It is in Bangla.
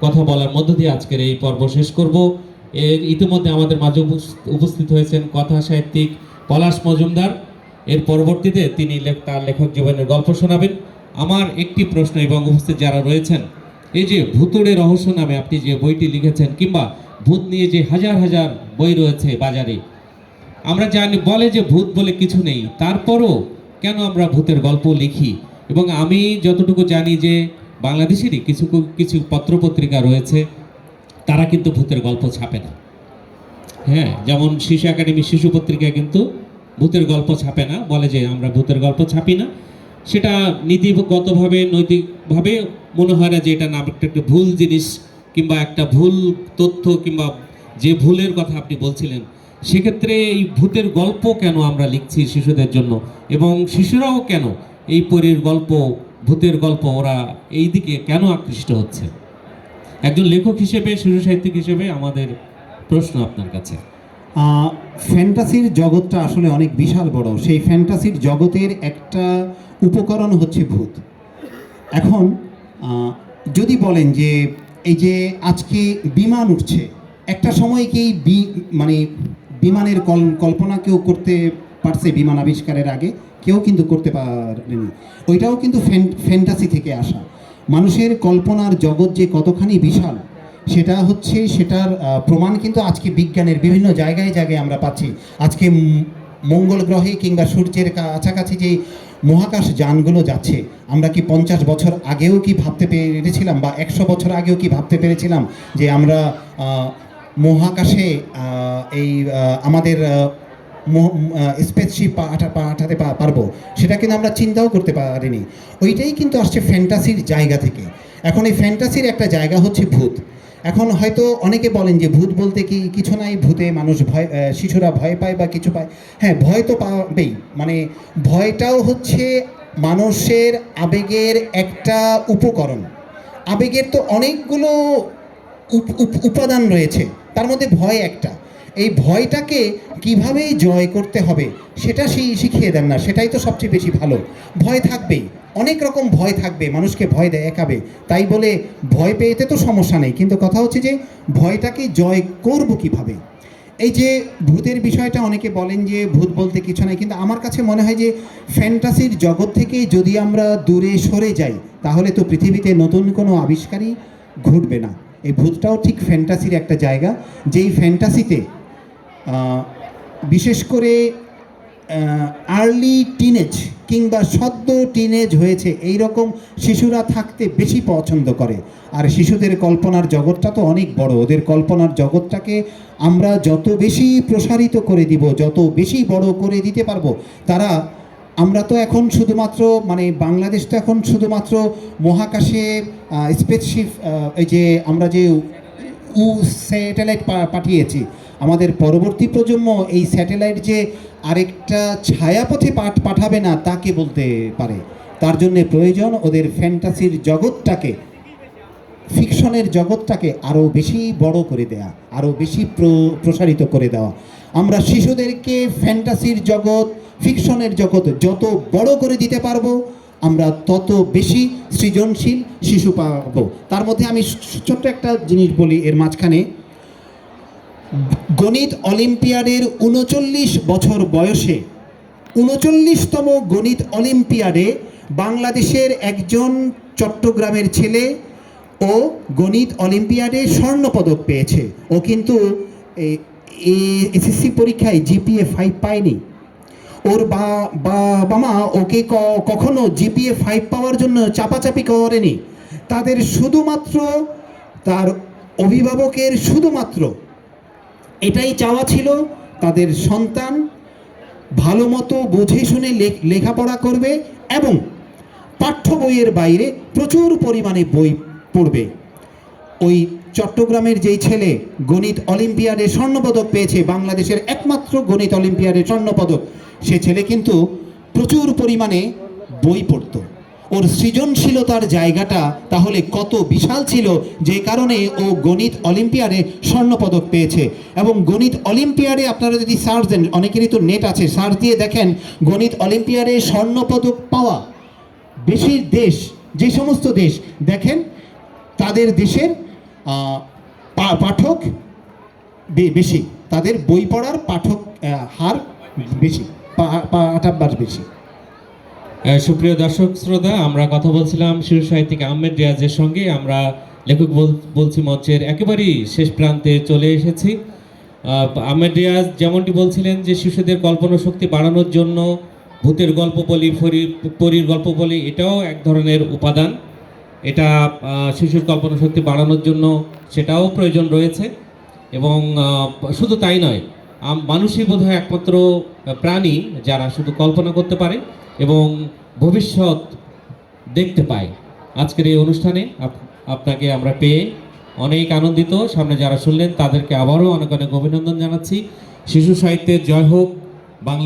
কথা বলার মধ্য দিয়ে আজকের এই পর্ব শেষ করব। এর ইতিমধ্যে আমাদের মাঝে উপস- উপস্থিত হয়েছেন কথা সাহিত্যিক পলাশ মজুমদার। এর পরবর্তীতে তিনি তার লেখক জীবনের গল্প শোনাবেন। আমার একটি প্রশ্ন এবং উপস্থিত যারা রয়েছেন, এই যে ভূতুড়ে রহস্য নামে আপনি যে বইটি লিখেছেন কিংবা ভূত নিয়ে যে হাজার হাজার বই রয়েছে বাজারে, আমরা জানি বলে যে ভূত বলে কিছু নেই, তারপরও কেন আমরা ভূতের গল্প লিখি? এবং আমি যতটুকু জানি যে বাংলাদেশেরই কিছু কিছু পত্রপত্রিকা রয়েছে, তারা কিন্তু ভূতের গল্প ছাপে না। হ্যাঁ যেমন শিশু একাডেমি শিশু পত্রিকা কিন্তু ভূতের গল্প ছাপে না, বলে যে আমরা ভূতের গল্প ছাপি না। সেটা নীতিগতভাবে, নৈতিকভাবে মনে হয় না যে এটা না একটা একটা ভুল জিনিস কিংবা একটা ভুল তথ্য কিংবা যে ভুলের কথা আপনি বলছিলেন। সেক্ষেত্রে এই ভূতের গল্প কেন আমরা লিখছি শিশুদের জন্য? এবং শিশুরাও কেন এই পরীর গল্প ভূতের গল্প, ওরা এই দিকে কেন আকৃষ্ট হচ্ছে? একজন লেখক হিসেবে শিশু সাহিত্যিক হিসেবে আমাদের প্রশ্ন আপনার কাছে। ফ্যান্টাসির জগৎটা আসলে অনেক বিশাল বড়। সেই ফ্যান্টাসির জগতের একটা উপকরণ হচ্ছে ভূত। এখন যদি বলেন যে, এই যে আজকে বিমান উঠছে, একটা সময় কি বি- মানে বিমানের কল- কল্পনা কেউ করতে পারছে বিমান আবিষ্কারের আগে? কেউ কিন্তু করতে পারেনি। ওইটাও কিন্তু ফ্যান- ফ্যান্টাসি থেকে আসা। মানুষের কল্পনার জগৎ যে কতখানি বিশাল, সেটা হচ্ছে সেটার প্রমাণ কিন্তু আজকে বিজ্ঞানের বিভিন্ন জায়গায় জায়গায় আমরা পাচ্ছি। আজকে মঙ্গল গ্রহে কিংবা সূর্যের কাছাকাছি যে মহাকাশ যানগুলো যাচ্ছে, আমরা কি পঞ্চাশ বছর আগেও কি ভাবতে পেরেছিলাম বা একশো বছর আগেও কি ভাবতে পেরেছিলাম যে আমরা মহাকাশে এই আমাদের স্পেসশিপ পাঠাতে পারব, সেটা কিন্তু আমরা চিন্তাও করতে পারিনি। ওইটাই কিন্তু আসছে ফ্যান্টাসির জায়গা থেকে। এখন এই ফ্যান্টাসির একটা জায়গা হচ্ছে ভূত। এখন হয়তো অনেকে বলেন যে ভূত বলতে কি কিছু নাই, ভূতে মানুষ ভয় শিশুরা ভয় পায় বা কিছু পায়। হ্যাঁ ভয় তো পাবেই। মানে ভয়টাও হচ্ছে মানুষের আবেগের একটা উপকরণ। আবেগের তো অনেকগুলো উপ- উপ- উপাদান রয়েছে। তার মধ্যে ভয় একটা। এই ভয়টাকে কীভাবে জয় করতে হবে, সেটা সেই শিখিয়ে দেন না, সেটাই তো সবচেয়ে বেশি ভালো। ভয় থাকবেই, অনেক রকম ভয় থাকবে, মানুষকে ভয় দেখাবে তাই বলে ভয় পেয়েতে তো সমস্যা নেই, কিন্তু কথা হচ্ছে যে ভয়টাকে জয় করব কীভাবে? এই যে ভূতের বিষয়টা অনেকে বলেন যে ভূত বলতে কিছু নাই, কিন্তু আমার কাছে মনে হয় যে ফ্যান্টাসির জগৎ থেকে যদি আমরা দূরে সরে যাই, তাহলে তো পৃথিবীতে নতুন কোনো আবিষ্কারই ঘটবে না। এই ভূতটাও ঠিক ফ্যান্টাসির একটা জায়গা, যেই ফ্যান্টাসিতে বিশেষ করে আর্লি টিনেজ কিংবা সদ্য টিনেজ হয়েছে এই রকম শিশুরা থাকতে বেশি পছন্দ করে। আর শিশুদের কল্পনার জগৎটা তো অনেক বড়। ওদের কল্পনার জগৎটাকে আমরা যত বেশি প্রসারিত করে দিব, যত বেশি বড় করে দিতে পারব, তারা, আমরা তো এখন শুধুমাত্র মানে বাংলাদেশ তো এখন শুধুমাত্র মহাকাশে স্পেসশিপ এই যে আমরা যে স্যাটেলাইট পাঠিয়েছি। আমাদের পরবর্তী প্রজন্ম এই স্যাটেলাইট যে আরেকটা ছায়াপথে পাঠ, পাঠাবে না তাকে বলতে পারে? তার জন্য প্রয়োজন ওদের ফ্যান্টাসির জগৎটাকে, ফিকশনের জগৎটাকে আরও বেশি বড় করে দেয়া, আরও বেশি প্র- প্রসারিত করে দেওয়া। আমরা শিশুদেরকে ফ্যান্টাসির জগৎ, ফিকশনের জগৎ যত বড় করে দিতে পারব আমরা তত বেশি সৃজনশীল শিশু পাব। তার মধ্যে আমি ছোট্ট একটা জিনিস বলি, এর মাঝখানে। গণিত অলিম্পিয়াডের উনচল্লিশ বছর বয়সে উনচল্লিশতম গণিত অলিম্পিয়াডে বাংলাদেশের একজন চট্টগ্রামের ছেলে ও গণিত অলিম্পিয়াডে স্বর্ণপদক পেয়েছে। ও কিন্তু এসএসসি পরীক্ষায় জিপিএ ফাইভ পায়নি। ওর বাবা মা ওকে কখনো জিপিএ ফাইভ পাওয়ার জন্য চাপাচাপি করেনি। তাদের শুধুমাত্র, তার অভিভাবকের শুধুমাত্র এটাই চাওয়া ছিল তাদের সন্তান ভালো মতো বুঝে শুনে লেখ- লেখাপড়া করবে এবং পাঠ্য বইয়ের বাইরে প্রচুর পরিমাণে বই পড়বে। ওই চট্টগ্রামের যেই ছেলে গণিত অলিম্পিয়াডে স্বর্ণপদক পেয়েছে, বাংলাদেশের একমাত্র গণিত অলিম্পিয়াডে স্বর্ণপদক, সে ছেলে কিন্তু প্রচুর পরিমাণে বই পড়তো। ওর সৃজনশীলতার জায়গাটা তাহলে কত বিশাল ছিল, যে কারণে ও গণিত অলিম্পিয়াডে স্বর্ণপদক পেয়েছে। এবং গণিত অলিম্পিয়াডে আপনারা যদি সার্চ দেন, অনেকেরই তো নেট আছে, সার্চ দিয়ে দেখেন, গণিত অলিম্পিয়াডে স্বর্ণপদক পাওয়া বেশির দেশ, যে সমস্ত দেশ, দেখেন, তাদের দেশের পাঠক বেশি। তাদের বই পড়ার পাঠক হার বেশি পা- পাঠাবার বেশি। সুপ্রিয় দর্শক শ্রোতা আমরা কথা বলছিলাম শিশু সাহিত্যিক আহমেদ রিয়াজের সঙ্গে। আমরা লেখক বল- বলছি মঞ্চের একেবারেই শেষ প্রান্তে চলে এসেছি। আহ, আহমেদ রিয়াজ যেমনটি বলছিলেন যে শিশুদের কল্পনা শক্তি বাড়ানোর জন্য ভূতের গল্প বলি পরীর গল্প বলি এটাও এক ধরনের উপাদান। এটা শিশুর কল্পনা শক্তি বাড়ানোর জন্য সেটাও প্রয়োজন রয়েছে এবং শুধু তাই নয় মানুষই বোধহয় একমাত্র প্রাণী যারা শুধু কল্পনা করতে পারে এবং ভবিষ্যৎ দেখতে পায়। আজকের এই অনুষ্ঠানে আপ- আপনাকে আমরা পেয়ে অনেক আনন্দিত। সামনে যারা শুনলেন তাদেরকে আবারও অনেক অনেক অভিনন্দন জানাচ্ছি। শিশু সাহিত্যের জয় হোক, বাংলা